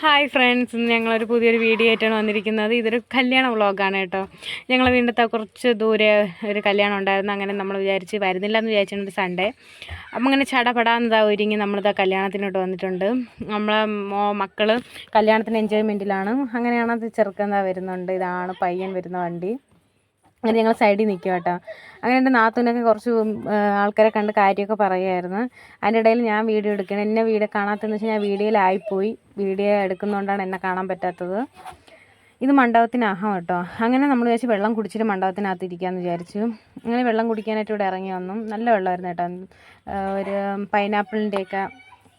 Hi friends ഇന്ന് ഞങ്ങളൊരു പുതിയൊരു വീഡിയോ ആയിട്ടാണ് വന്നിരിക്കുന്നത്. ഇതൊരു കല്യാണ വ്ളോഗാണ് കേട്ടോ. ഞങ്ങൾ വീണ്ടത്തെ കുറച്ച് ദൂരെ ഒരു കല്യാണം ഉണ്ടായിരുന്നു. അങ്ങനെ നമ്മൾ വിചാരിച്ച് വരുന്നില്ല എന്ന് വിചാരിച്ചിട്ടുണ്ട് സൺഡേ അപ്പം അങ്ങനെ ചടപടാന്നതാ ഒരുങ്ങി നമ്മളിതാ കല്യാണത്തിനോട്ട് വന്നിട്ടുണ്ട്. നമ്മളെ മോ മക്കൾ കല്യാണത്തിന് എൻജോയ്മെന്റിലാണ് അങ്ങനെയാണ് അത് ചെറുക്കന്താ വരുന്നുണ്ട്. ഇതാണ് പയ്യൻ വരുന്ന വണ്ടി. അങ്ങനെ ഞങ്ങൾ സൈഡിൽ നിൽക്കുക കേട്ടോ. അങ്ങനെ എന്റെ നാത്തൂനൊക്കെ കുറച്ച് ആൾക്കാരെ കണ്ട് കാര്യമൊക്കെ പറയുമായിരുന്നു. അതിന്റെ ഇടയിൽ ഞാൻ വീഡിയോ എടുക്കണം എന്നെ വീഡിയോ കാണാത്തതെന്ന് വെച്ചാൽ ഞാൻ വീഡിയോയിലായിപ്പോയി. വീഡിയോ എടുക്കുന്നതുകൊണ്ടാണ് എന്നെ കാണാൻ പറ്റാത്തത്. ഇത് മണ്ഡപത്തിനകം കേട്ടോ. അങ്ങനെ നമ്മൾ വിചാരിച്ച് വെള്ളം കുടിച്ചിട്ട് മണ്ഡപത്തിനകത്ത് ഇരിക്കാമെന്ന് വിചാരിച്ചു. അങ്ങനെ വെള്ളം കുടിക്കാനായിട്ട് ഇവിടെ ഇറങ്ങി വന്നു. നല്ല വെള്ളമായിരുന്നു കേട്ടോ. ഒരു പൈനാപ്പിളിന്റെയൊക്കെ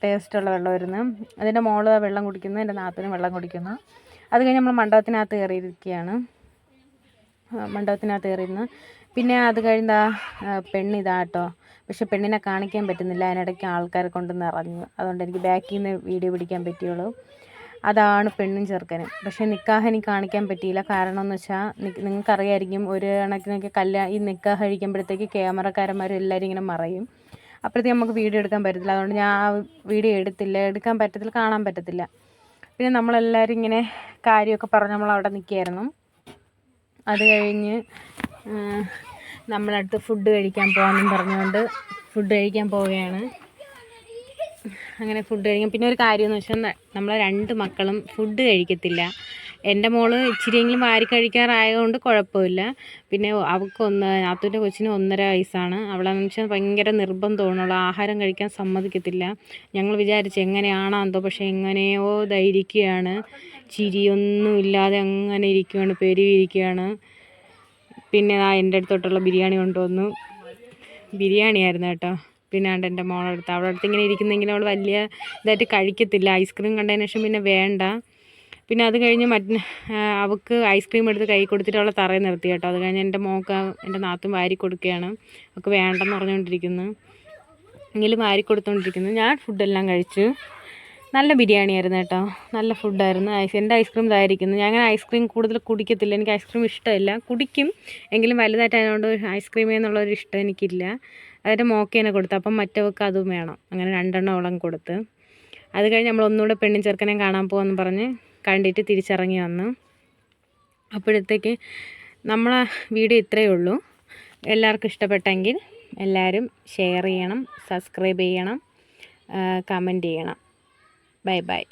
ടേസ്റ്റുള്ള വെള്ളമായിരുന്നു. അതിന്റെ മോൾ വെള്ളം കുടിക്കുന്നു. എന്റെ നാത്തിനും വെള്ളം കുടിക്കുന്നു. അത് കഴിഞ്ഞ് നമ്മൾ മണ്ഡപത്തിനകത്ത് കയറിയിരിക്കുകയാണ്. മണ്ഡപത്തിനകത്ത് കയറിയിരുന്നു. പിന്നെ അത് കഴിഞ്ഞ പെണ്ണിതാ കേട്ടോ. പക്ഷെ പെണ്ണിനെ കാണിക്കാൻ പറ്റുന്നില്ല. അതിനിടയ്ക്ക് ആൾക്കാരെ കൊണ്ട് നിറഞ്ഞു അതുകൊണ്ട് എനിക്ക് ബാക്കിൽ നിന്ന് വീഡിയോ പിടിക്കാൻ പറ്റിയുള്ളൂ അതാണ് പെണ്ണും ചെറുക്കനും. പക്ഷേ നിക്കാഹ് കാണിക്കാൻ പറ്റിയില്ല. കാരണം എന്ന് വെച്ചാൽ നിങ്ങൾക്കറിയായിരിക്കും ഒരു കണക്കിനൊക്കെ കല്യാണം ഈ നിക്കാഹ് കഴിക്കുമ്പോഴത്തേക്ക് ക്യാമറക്കാരന്മാരും എല്ലാവരും ഇങ്ങനെ മറയും. അപ്പോഴത്തേക്ക് നമുക്ക് വീഡിയോ എടുക്കാൻ പറ്റത്തില്ല. അതുകൊണ്ട് ഞാൻ ആ വീഡിയോ എടുത്തില്ല. എടുക്കാൻ പറ്റത്തില്ല കാണാൻ പറ്റത്തില്ല. പിന്നെ നമ്മളെല്ലാവരും ഇങ്ങനെ കാര്യമൊക്കെ പറഞ്ഞ് നമ്മൾ അവിടെ നിൽക്കുകയായിരുന്നു. അത് കഴിഞ്ഞ് നമ്മളടുത്ത് ഫുഡ് കഴിക്കാൻ പോകാമെന്നും പറഞ്ഞുകൊണ്ട് ഫുഡ് കഴിക്കാൻ പോവുകയാണ്. അങ്ങനെ ഫുഡ് കഴിക്കും. പിന്നെ ഒരു കാര്യം എന്ന് വെച്ചാൽ നമ്മളെ രണ്ട് മക്കളും ഫുഡ് കഴിക്കത്തില്ല. എന്റെ മോൾ ഇച്ചിരിയെങ്കിലും വാരി കഴിക്കാറായതുകൊണ്ട് കുഴപ്പമില്ല. പിന്നെ അവൾക്കൊന്ന് നാത്തൂന്റെ കൊച്ചിന് ഒന്നര വയസ്സാണ്. അവളെന്ന് വെച്ചാൽ ഭയങ്കര നിർബന്ധമാണ്. ആഹാരം കഴിക്കാൻ സമ്മതിക്കത്തില്ല. ഞങ്ങൾ വിചാരിച്ചു എന്തോ പക്ഷേ എങ്ങനെയോ ധൈര്യിക്കുകയാണ് ചിരിയൊന്നും ഇല്ലാതെ അങ്ങനെ ഇരിക്കുകയാണ് പെരുവിരിക്കുകയാണ് പിന്നെ ആ എന്റെ അടുത്തോട്ടുള്ള ബിരിയാണി കൊണ്ടുവന്നു. ബിരിയാണി ആയിരുന്നു കേട്ടോ. പിന്നെ എന്റെ മോളെടുത്ത്. അവളുടെ അടുത്ത് ഇങ്ങനെ ഇരിക്കുന്നെങ്കിൽ അവൾ വലിയ ഇതായിട്ട് കഴിക്കത്തില്ല. ഐസ്ക്രീം കണ്ടതിന് ശേഷം പിന്നെ വേണ്ട. പിന്നെ അത് കഴിഞ്ഞ് മറ്റ് അവൾക്ക് ഐസ്ക്രീം എടുത്ത് കൈ കൊടുത്തിട്ട് അവളെ തറയിൽ നിർത്തി കേട്ടോ. അത് കഴിഞ്ഞ് എന്റെ മോക്ക് എന്റെ നാത്തും വാരി കൊടുക്കുകയാണ്. അവൾക്ക് വേണ്ടെന്ന് പറഞ്ഞുകൊണ്ടിരിക്കുന്നു. എങ്കിലും വാരി കൊടുത്തുകൊണ്ടിരിക്കുന്നു ഞാൻ ഫുഡെല്ലാം കഴിച്ചു. നല്ല ബിരിയാണി ആയിരുന്നു കേട്ടോ. നല്ല ഫുഡായിരുന്നു. ഐസ് എന്റെ ഐസ്ക്രീം ഇതായിരിക്കുന്നു. ഞാൻ അങ്ങനെ ഐസ്ക്രീം കൂടുതൽ കുടിക്കത്തില്ല. എനിക്ക് ഐസ്ക്രീം ഇഷ്ടമില്ല. കുടിക്കും. എങ്കിലും വലുതായിട്ട് അതിനോട് ഐസ്ക്രീമേ എന്നുള്ളൊരു ഇഷ്ടം എനിക്കില്ല. അതിന്റെ മോക്കേനെ കൊടുത്തു അപ്പം മറ്റവൾക്ക് അതും വേണം. അങ്ങനെ രണ്ടെണ്ണോളം കൊടുത്ത്. അത് കഴിഞ്ഞ് നമ്മൾ ഒന്നുകൂടെ പെണ്ണും ചെറുക്കനെ കാണാൻ പോകുമെന്ന് പറഞ്ഞ് കണ്ടിട്ട് തിരിച്ചിറങ്ങി വന്നു. അപ്പോഴത്തേക്ക് നമ്മളെ വീഡിയോ ഇത്രയേ ഉള്ളൂ. എല്ലാവർക്കും ഇഷ്ടപ്പെട്ടെങ്കിൽ എല്ലാവരും ഷെയർ ചെയ്യണം സബ്സ്ക്രൈബ് ചെയ്യണം കമന്റ് ചെയ്യണം. Bye bye.